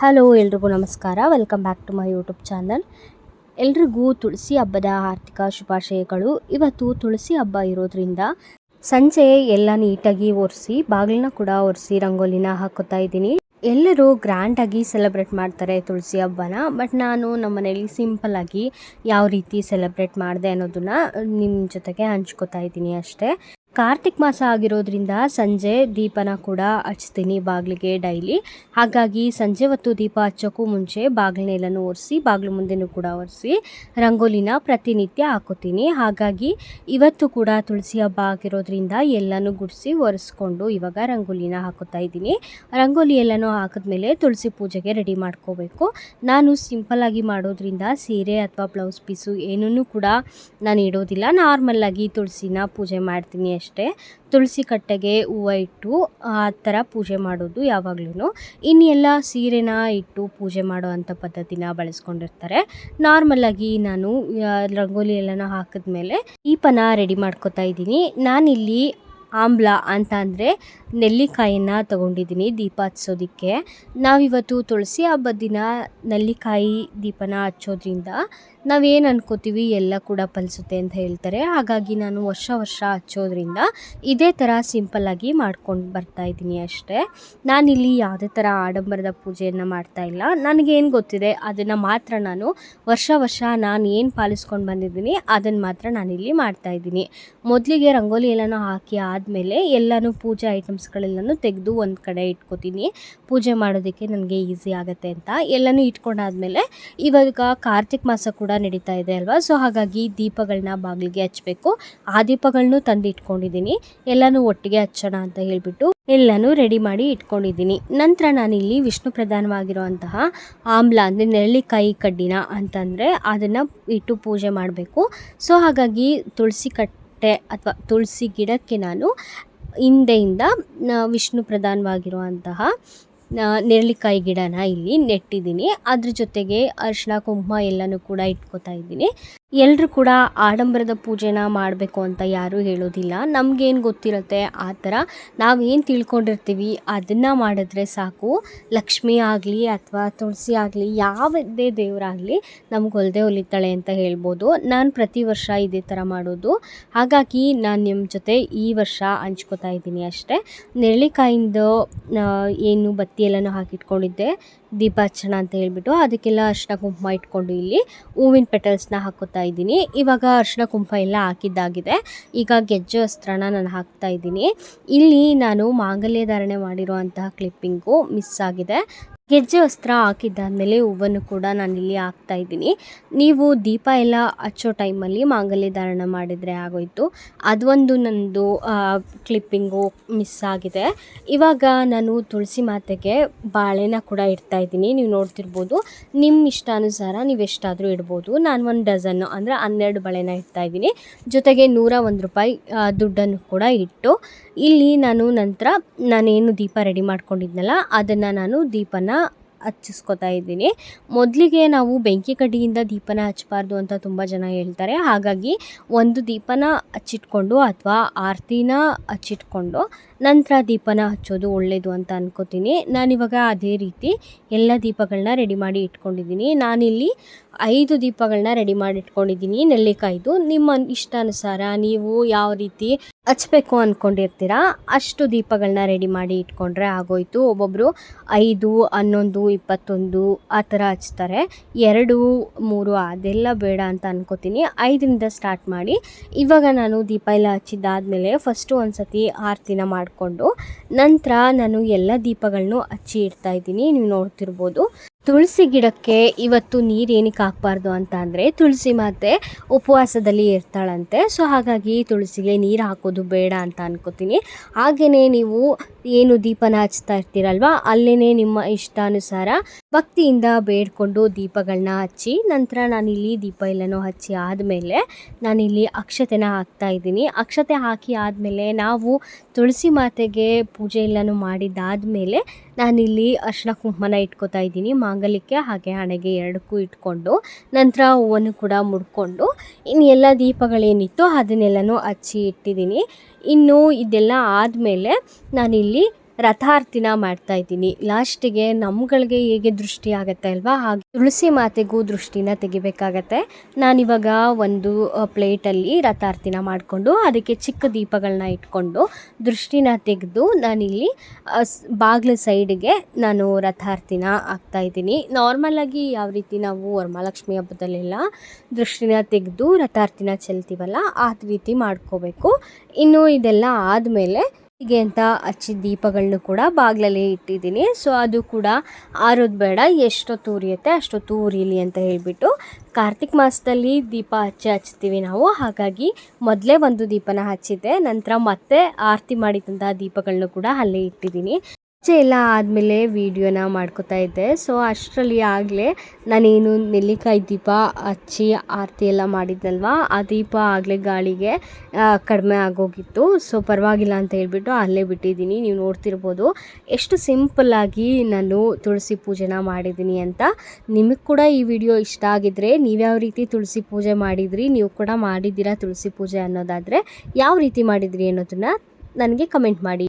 Hello ಎಲ್ರಿಗೂ ನಮಸ್ಕಾರ. Welcome back to my YouTube channel ಎಲ್ರಿಗೂ ತುಳಸಿ ಹಬ್ಬದ ಆರ್ಥಿಕ ಶುಭಾಶಯಗಳು. ಇವತ್ತು ತುಳಸಿ ಹಬ್ಬ ಇರೋದ್ರಿಂದ ಸಂಜೆ ಎಲ್ಲ ನೀಟಾಗಿ ಒರೆಸಿ, ಬಾಗಿಲನ್ನ ಕೂಡ ಒರೆಸಿ, ರಂಗೋಲಿನ ಹಾಕೋತಾ ಇದ್ದೀನಿ. ಎಲ್ಲರೂ ಗ್ರ್ಯಾಂಡಾಗಿ ಸೆಲೆಬ್ರೇಟ್ ಮಾಡ್ತಾರೆ ತುಳಸಿ ಹಬ್ಬನ. ಬಟ್ ನಾನು ನಮ್ಮ ಮನೇಲಿ ಸಿಂಪಲ್ಲಾಗಿ ಯಾವ ರೀತಿ ಸೆಲೆಬ್ರೇಟ್ ಮಾಡಿದೆ ಅನ್ನೋದನ್ನ ನಿಮ್ಮ ಜೊತೆಗೆ ಹಂಚ್ಕೋತಾ ಇದ್ದೀನಿ ಅಷ್ಟೇ. ಕಾರ್ತಿಕ್ ಮಾಸ ಆಗಿರೋದ್ರಿಂದ ಸಂಜೆ ದೀಪನ ಕೂಡ ಹಚ್ತೀನಿ ಬಾಗಿಲಿಗೆ ಡೈಲಿ. ಹಾಗಾಗಿ ಸಂಜೆ ಹೊತ್ತು ದೀಪ ಹಚ್ಚೋಕ್ಕೂ ಮುಂಚೆ ಬಾಗಿಲನ್ನೆಲ್ಲನೂ ಒರೆಸಿ, ಬಾಗಿಲು ಮುಂದೆನೂ ಕೂಡ ಒರೆಸಿ ರಂಗೋಲಿನ ಪ್ರತಿನಿತ್ಯ ಹಾಕೋತೀನಿ ಹಾಗಾಗಿ ಇವತ್ತು ಕೂಡ ತುಳಸಿ ಹಬ್ಬ ಆಗಿರೋದ್ರಿಂದ ಎಲ್ಲನೂ ಗುಡಿಸಿ ಒರೆಸ್ಕೊಂಡು ಇವಾಗ ರಂಗೋಲಿನ ಹಾಕೋತಾ ಇದ್ದೀನಿ. ರಂಗೋಲಿ ಎಲ್ಲನೂ ಹಾಕಿದ್ಮೇಲೆ ತುಳಸಿ ಪೂಜೆಗೆ ರೆಡಿ ಮಾಡ್ಕೋಬೇಕು. ನಾನು ಸಿಂಪಲ್ಲಾಗಿ ಮಾಡೋದ್ರಿಂದ ಸೀರೆ ಅಥವಾ ಬ್ಲೌಸ್ ಪೀಸು ಏನೂ ಕೂಡ ನಾನು ಇಡೋದಿಲ್ಲ ನಾರ್ಮಲ್ಲಾಗಿ ತುಳಸಿನ ಪೂಜೆ ಮಾಡ್ತೀನಿ ತುಳಸಿ ಕಟ್ಟೆಗೆ ಹೂವು ಇಟ್ಟು ಆ ಥರ ಪೂಜೆ ಮಾಡೋದು ಯಾವಾಗ್ಲೂ ಇನ್ನೆಲ್ಲ ಸೀರೆನ ಇಟ್ಟು ಪೂಜೆ ಮಾಡೋ ಅಂಥ ಪದ್ಧತಿನ ಬಳಸ್ಕೊಂಡಿರ್ತಾರೆ. ನಾರ್ಮಲ್ಲಾಗಿ ನಾನು ರಂಗೋಲಿ ಎಲ್ಲನ ಹಾಕಿದ್ಮೇಲೆ ದೀಪನ ರೆಡಿ ಮಾಡ್ಕೋತಾ ಇದ್ದೀನಿ. ನಾನಿಲ್ಲಿ ಆಮ್ಲ ಅಂತ ಅಂದರೆ ನೆಲ್ಲಿಕಾಯಿನ ತಗೊಂಡಿದ್ದೀನಿ ದೀಪ ಹಚ್ಚೋದಕ್ಕೆ ನಾವಿವತ್ತು ತುಳಸಿ ಹಬ್ಬದ ದಿನ ನೆಲ್ಲಿಕಾಯಿ ದೀಪನ ಹಚ್ಚೋದ್ರಿಂದ ನಾವೇನು ಅನ್ಕೋತೀವಿ ಎಲ್ಲ ಕೂಡ ಫಲಿಸುತ್ತೆ ಅಂತ ಹೇಳ್ತಾರೆ. ಹಾಗಾಗಿ ನಾನು ವರ್ಷ ವರ್ಷ ಹಚ್ಚೋದ್ರಿಂದ ಇದೇ ಥರ ಸಿಂಪಲ್ಲಾಗಿ ಮಾಡ್ಕೊಂಡು ಬರ್ತಾ ಇದ್ದೀನಿ ಅಷ್ಟೇ. ನಾನಿಲ್ಲಿ ಯಾವುದೇ ಥರ ಆಡಂಬರದ ಪೂಜೆಯನ್ನು ಮಾಡ್ತಾ ಇಲ್ಲ. ನನಗೇನು ಗೊತ್ತಿದೆ, ಅದನ್ನು ಮಾತ್ರ ನಾನು ವರ್ಷ ವರ್ಷ ನಾನು ಏನು ಪಾಲಿಸ್ಕೊಂಡು ಬಂದಿದ್ದೀನಿ ಅದನ್ನು ಮಾತ್ರ ನಾನಿಲ್ಲಿ ಮಾಡ್ತಾ ಇದ್ದೀನಿ. ಮೊದಲಿಗೆ ರಂಗೋಲಿ ಎಲ್ಲನೂ ಹಾಕಿ ಆದಮೇಲೆ ಎಲ್ಲನೂ ಪೂಜೆ ಐಟಮ್ಸ್ಗಳೆಲ್ಲನೂ ತೆಗೆದು ಒಂದು ಕಡೆ ಇಟ್ಕೋತೀನಿ. ಪೂಜೆ ಮಾಡೋದಕ್ಕೆ ನನಗೆ ಈಸಿ ಆಗುತ್ತೆ ಅಂತ ಎಲ್ಲನೂ ಇಟ್ಕೊಂಡಾದ್ಮೇಲೆ ಇವಾಗ ಕಾರ್ತಿಕ್ ಮಾಸ ಕೂಡ ನಡೀತಾ ಇದೆ ಅಲ್ವಾ? ಸೊ ಹಾಗಾಗಿ ದೀಪಗಳನ್ನ ಬಾಗಿಲಿಗೆ ಹಚ್ಚಬೇಕು ಆ ದೀಪಗಳನ್ನೂ ತಂದು ಇಟ್ಕೊಂಡಿದ್ದೀನಿ ಎಲ್ಲನೂ ಒಟ್ಟಿಗೆ ಹಚ್ಚೋಣ ಅಂತ ಹೇಳಿಬಿಟ್ಟು ಎಲ್ಲನೂ ರೆಡಿ ಮಾಡಿ ಇಟ್ಕೊಂಡಿದ್ದೀನಿ. ನಂತರ ನಾನಿಲ್ಲಿ ವಿಷ್ಣು ಪ್ರಧಾನವಾಗಿರುವಂತಹ ಆಮ್ಲ, ಅಂದರೆ ನೆರಳಿಕಾಯಿ ಕಡ್ಡಿನ ಅಂತಂದರೆ ಅದನ್ನು ಇಟ್ಟು ಪೂಜೆ ಮಾಡಬೇಕು. ಸೊ ಹಾಗಾಗಿ ತುಳಸಿ ಕಟ್ಟೆ ಅಥವಾ ತುಳಸಿ ಗಿಡಕ್ಕೆ ನಾನು ಹಿಂದೆಯಿಂದ ವಿಷ್ಣು ಪ್ರಧಾನವಾಗಿರುವಂತಹ ನೆರಳಿಕಾಯಿ ಗಿಡನ ಇಲ್ಲಿ ನೆಟ್ಟಿದ್ದೀನಿ. ಅದ್ರ ಜೊತೆಗೆ ಅರಿಶಿನ ಕುಂಕುಮ ಎಲ್ಲನೂ ಕೂಡ ಇಟ್ಕೋತಾ ಇದ್ದೀನಿ. ಎಲ್ಲರೂ ಕೂಡ ಆಡಂಬರದ ಪೂಜೆನ ಮಾಡಬೇಕು ಅಂತ ಯಾರೂ ಹೇಳೋದಿಲ್ಲ. ನಮಗೇನು ಗೊತ್ತಿರುತ್ತೆ ಆ ಥರ ನಾವೇನು ತಿಳ್ಕೊಂಡಿರ್ತೀವಿ ಅದನ್ನು ಮಾಡಿದ್ರೆ ಸಾಕು. ಲಕ್ಷ್ಮಿ ಆಗಲಿ ಅಥವಾ ತುಳಸಿ ಆಗಲಿ ಯಾವುದೇ ದೇವರಾಗಲಿ ನಮ್ಗೆ ಹೊಲದೇ ಹೊಲಿತಾಳೆ ಅಂತ ಹೇಳ್ಬೋದು. ನಾನು ಪ್ರತಿ ವರ್ಷ ಇದೇ ಥರ ಮಾಡೋದು. ಹಾಗಾಗಿ ನಾನು ನಿಮ್ಮ ಜೊತೆ ಈ ವರ್ಷ ಹಂಚ್ಕೋತಾ ಇದ್ದೀನಿ ಅಷ್ಟೇ. ನೆರಳಿಕಾಯಿಂದ ಏನು ಬತ್ತಿ ಎಲ್ಲನೂ ಹಾಕಿಟ್ಕೊಂಡಿದ್ದೆ. ಹಚ್ಚೋಣ ಅಂತ ಹೇಳಿಬಿಟ್ಟು ಅದಕ್ಕೆಲ್ಲ ಅರ್ಶಿನ ಕುಂಕುಮ ಇಟ್ಕೊಂಡು ಇಲ್ಲಿ ಹೂವಿನ ಪೆಟಲ್ಸ್ನ ಹಾಕೋತಾ ಇದ್ದೀನಿ. ಇವಾಗ ಅರಿಶಿನ ಕುಂಭ ಎಲ್ಲ ಹಾಕಿದ್ದಾಗಿದೆ. ಈಗ ಗೆಜ್ಜೆ ವಸ್ತ್ರನ ನಾನು ಹಾಕ್ತಾ ಇದ್ದೀನಿ. ಇಲ್ಲಿ ನಾನು ಮಾಂಗಲ್ಯ ಧಾರಣೆ ಮಾಡಿರುವಂತಹ ಕ್ಲಿಪ್ಪಿಂಗು ಮಿಸ್ ಆಗಿದೆ. ಗೆಜ್ಜೆ ವಸ್ತ್ರ ಹಾಕಿದ್ದಾದಮೇಲೆ ಹೂವನ್ನು ಕೂಡ ನಾನಿಲ್ಲಿ ಹಾಕ್ತಾ ಇದ್ದೀನಿ. ನೀವು ದೀಪ ಎಲ್ಲ ಹಚ್ಚೋ ಟೈಮಲ್ಲಿ ಮಾಂಗಲ್ಯ ಧಾರಣ ಮಾಡಿದರೆ ಆಗೋಯ್ತು. ಅದೊಂದು ನಂದು ಕ್ಲಿಪ್ಪಿಂಗು ಮಿಸ್ ಆಗಿದೆ. ಇವಾಗ ನಾನು ತುಳಸಿ ಮಾತೆಗೆ ಬಾಳೆನ ಕೂಡ ಇಡ್ತಾ ಇದ್ದೀನಿ. ನೀವು ನೋಡ್ತಿರ್ಬೋದು ನಿಮ್ಮ ಇಷ್ಟಾನುಸಾರ ನೀವು ಎಷ್ಟಾದರೂ ಇಡ್ಬೋದು. ನಾನು ಒಂದು ಡಜನ್ನು ಅಂದರೆ ಹನ್ನೆರಡು ಬಳೆನ ಇಡ್ತಾ ಇದ್ದೀನಿ. ಜೊತೆಗೆ ನೂರ ಒಂದು ರೂಪಾಯಿ ದುಡ್ಡನ್ನು ಕೂಡ ಇಟ್ಟು, ಇಲ್ಲಿ ನಾನು ನಂತರ ನಾನೇನು ದೀಪ ರೆಡಿ ಮಾಡ್ಕೊಂಡಿದ್ನಲ್ಲ, ಅದನ್ನು ನಾನು ದೀಪನ ಹಚ್ಚಿಸ್ಕೊತಾ ಇದ್ದೀನಿ. ಮೊದಲಿಗೆ ನಾವು ಬೆಂಕಿ ಕಡ್ಡಿಯಿಂದ ದೀಪನ ಹಚ್ಚಬಾರ್ದು ಅಂತ ತುಂಬ ಜನ ಹೇಳ್ತಾರೆ. ಹಾಗಾಗಿ ಒಂದು ದೀಪನ ಹಚ್ಚಿಟ್ಕೊಂಡು ಅಥವಾ ಆರತಿನ ಹಚ್ಚಿಟ್ಕೊಂಡು ನಂತರ ದೀಪನ ಹಚ್ಚೋದು ಒಳ್ಳೆಯದು ಅಂತ ಅನ್ಕೋತೀನಿ. ನಾನಿವಾಗ ಅದೇ ರೀತಿ ಎಲ್ಲ ದೀಪಗಳನ್ನ ರೆಡಿ ಮಾಡಿ ಇಟ್ಕೊಂಡಿದ್ದೀನಿ. ನಾನಿಲ್ಲಿ ಐದು ದೀಪಗಳನ್ನ ರೆಡಿ ಮಾಡಿ ಇಟ್ಕೊಂಡಿದ್ದೀನಿ. ನೆಲ್ಲಿಕಾಯ್ದು. ನಿಮ್ಮ ಇಷ್ಟಾನುಸಾರ ನೀವು ಯಾವ ರೀತಿ ಹಚ್ಬೇಕು ಅಂದ್ಕೊಂಡಿರ್ತೀರಾ ಅಷ್ಟು ದೀಪಗಳನ್ನ ರೆಡಿ ಮಾಡಿ ಇಟ್ಕೊಂಡ್ರೆ ಆಗೋಯಿತು. ಒಬ್ಬೊಬ್ಬರು ಐದು, ಹನ್ನೊಂದು, ಇಪ್ಪತ್ತೊಂದು ಆ ಥರ ಹಚ್ತಾರೆ. ಎರಡು, ಮೂರು, ಅದೆಲ್ಲ ಬೇಡ ಅಂತ ಅನ್ಕೋತೀನಿ. ಐದರಿಂದ ಸ್ಟಾರ್ಟ್ ಮಾಡಿ. ಇವಾಗ ನಾನು ದೀಪ ಎಲ್ಲ ಹಚ್ಚಿದ್ದಾದಮೇಲೆ ಫಸ್ಟು ಒಂದು ಸತಿ ಆರತಿನ ಮಾಡಿಕೊಂಡು ನಂತರ ನಾನು ಎಲ್ಲ ದೀಪಗಳನ್ನು ಹಚ್ಚಿ ಇಡ್ತಾ ಇದ್ದೀನಿ. ನೀವು ನೋಡ್ತಿರ್ಬೋದು. ತುಳಸಿ ಗಿಡಕ್ಕೆ ಇವತ್ತು ನೀರು ಏನಕ್ಕೆ ಹಾಕ್ಬಾರ್ದು ಅಂತ ಅಂದರೆ ತುಳಸಿ ಮಾತೆ ಉಪವಾಸದಲ್ಲಿ ಇರ್ತಾಳಂತೆ. ಸೊ ಹಾಗಾಗಿ ತುಳಸಿಗೆ ನೀರು ಹಾಕೋದು ಬೇಡ ಅಂತ ಅನ್ಕೋತೀನಿ. ಹಾಗೆಯೇ ನೀವು ಏನು ದೀಪನ ಹಚ್ತಾ ಇರ್ತೀರಲ್ವ ಅಲ್ಲೇ ನಿಮ್ಮ ಇಷ್ಟಾನುಸಾರ ಭಕ್ತಿಯಿಂದ ಬೇಡ್ಕೊಂಡು ದೀಪಗಳನ್ನ ಹಚ್ಚಿ, ನಂತರ ನಾನಿಲ್ಲಿ ದೀಪ ಎಲ್ಲನೂ ಹಚ್ಚಿ ಆದಮೇಲೆ ನಾನಿಲ್ಲಿ ಅಕ್ಷತೆನ ಹಾಕ್ತಾ ಇದ್ದೀನಿ. ಅಕ್ಷತೆ ಹಾಕಿ ಆದಮೇಲೆ ನಾವು ತುಳಸಿ ಮಾತೆಗೆ ಪೂಜೆ ಎಲ್ಲನೂ ಮಾಡಿದ್ದಾದಮೇಲೆ ನಾನಿಲ್ಲಿ ಅರ್ಶಿನ ಕುಂಕುಮನ ಇಟ್ಕೋತಾ ಇದ್ದೀನಿ. ಮಾಂಗಲ್ಯಕ್ಕೆ ಹಾಗೆ ಹಣೆಗೆ ಎರಡಕ್ಕೂ ಇಟ್ಕೊಂಡು, ನಂತರ ಹೂವನ್ನು ಕೂಡ ಮುಡ್ಕೊಂಡು, ಇನ್ನು ಎಲ್ಲ ದೀಪಗಳೇನಿತ್ತು ಅದನ್ನೆಲ್ಲನೂ ಹಚ್ಚಿ ಇಟ್ಟಿದ್ದೀನಿ. ಇನ್ನು ಇದೆಲ್ಲ ಆದಮೇಲೆ ನಾನಿಲ್ಲಿ ರಥಾರ್ತಿನ ಮಾಡ್ತಾ ಇದ್ದೀನಿ. ಲಾಸ್ಟಿಗೆ ನಮ್ಗಳಿಗೆ ಹೇಗೆ ದೃಷ್ಟಿ ಆಗುತ್ತೆ ಅಲ್ವಾ? ಹಾಗೆ ತುಳಸಿ ಮಾತೆಗೂ ದೃಷ್ಟಿನ ತೆಗಿಬೇಕಾಗತ್ತೆ. ನಾನಿವಾಗ ಒಂದು ಪ್ಲೇಟಲ್ಲಿ ರಥಾರ್ತಿನ ಮಾಡಿಕೊಂಡು ಅದಕ್ಕೆ ಚಿಕ್ಕ ದೀಪಗಳನ್ನ ಇಟ್ಕೊಂಡು ದೃಷ್ಟಿನ ತೆಗೆದು ನಾನಿಲ್ಲಿ ಬಾಗಿಲು ಸೈಡ್ಗೆ ನಾನು ರಥಾರ್ತಿನ ಆಗ್ತಾ ಇದ್ದೀನಿ. ನಾರ್ಮಲಾಗಿ ಯಾವ ರೀತಿ ನಾವು ವರಮಹಾಲಕ್ಷ್ಮಿ ಹಬ್ಬದಲ್ಲೆಲ್ಲ ದೃಷ್ಟಿನ ತೆಗೆದು ರಥಾರ್ತಿನ ಚೆಲ್ತೀವಲ್ಲ ಆ ರೀತಿ ಮಾಡ್ಕೋಬೇಕು. ಇನ್ನು ಇದೆಲ್ಲ ಆದಮೇಲೆ ಹೀಗೆ ಅಂತ ಹಚ್ಚಿದ ದೀಪಗಳನ್ನು ಕೂಡ ಬಾಗಿಲಲ್ಲಿ ಇಟ್ಟಿದ್ದೀನಿ. ಸೊ ಅದು ಕೂಡ ಆರೋದು ಬೇಡ, ಎಷ್ಟೊತ್ತು ಉರಿಯುತ್ತೆ ಅಷ್ಟೊತ್ತು ಉರಿಲಿ ಅಂತ ಹೇಳಿಬಿಟ್ಟು ಕಾರ್ತಿಕ್ ಮಾಸದಲ್ಲಿ ದೀಪ ಹಚ್ಚಿ ಹಚ್ತೀವಿ ನಾವು. ಹಾಗಾಗಿ ಮೊದಲೇ ಒಂದು ದೀಪನ ಹಚ್ಚಿದ್ದೆ, ನಂತರ ಮತ್ತೆ ಆರತಿ ಮಾಡಿದಂತಹ ದೀಪಗಳನ್ನು ಕೂಡ ಅಲ್ಲೇ ಇಟ್ಟಿದ್ದೀನಿ. ಪೂಜೆ ಎಲ್ಲ ಆದಮೇಲೆ ವೀಡಿಯೋನ ಮಾಡ್ಕೋತಾ ಇದ್ದೆ. ಸೊ ಅಷ್ಟರಲ್ಲಿ ಆಗಲೇ ನಾನೇನು ನೆಲ್ಲಿಕಾಯಿ ದೀಪ ಹಚ್ಚಿ ಆರತಿ ಎಲ್ಲ ಮಾಡಿದ್ನಲ್ವ? ಆ ದೀಪ ಆಗಲೇ ಗಾಳಿಗೆ ಕಡಿಮೆ ಆಗೋಗಿತ್ತು. ಸೊ ಪರವಾಗಿಲ್ಲ ಅಂತ ಹೇಳ್ಬಿಟ್ಟು ಅಲ್ಲೇ ಬಿಟ್ಟಿದ್ದೀನಿ. ನೀವು ನೋಡ್ತಿರ್ಬೋದು. ಎಷ್ಟು ಸಿಂಪಲ್ಲಾಗಿ ನಾನು ತುಳಸಿ ಪೂಜೆನ ಮಾಡಿದ್ದೀನಿ ಅಂತ. ನಿಮಗೆ ಕೂಡ ಈ ವಿಡಿಯೋ ಇಷ್ಟ ಆಗಿದ್ರೆ ನೀವ್ಯಾವ ರೀತಿ ತುಳಸಿ ಪೂಜೆ ಮಾಡಿದ್ರಿ, ನೀವು ಕೂಡ ಮಾಡಿದ್ದೀರಾ ತುಳಸಿ ಪೂಜೆ ಅನ್ನೋದಾದರೆ, ಯಾವ ರೀತಿ ಮಾಡಿದ್ರಿ ಅನ್ನೋದನ್ನು ನನಗೆ ಕಮೆಂಟ್ ಮಾಡಿ.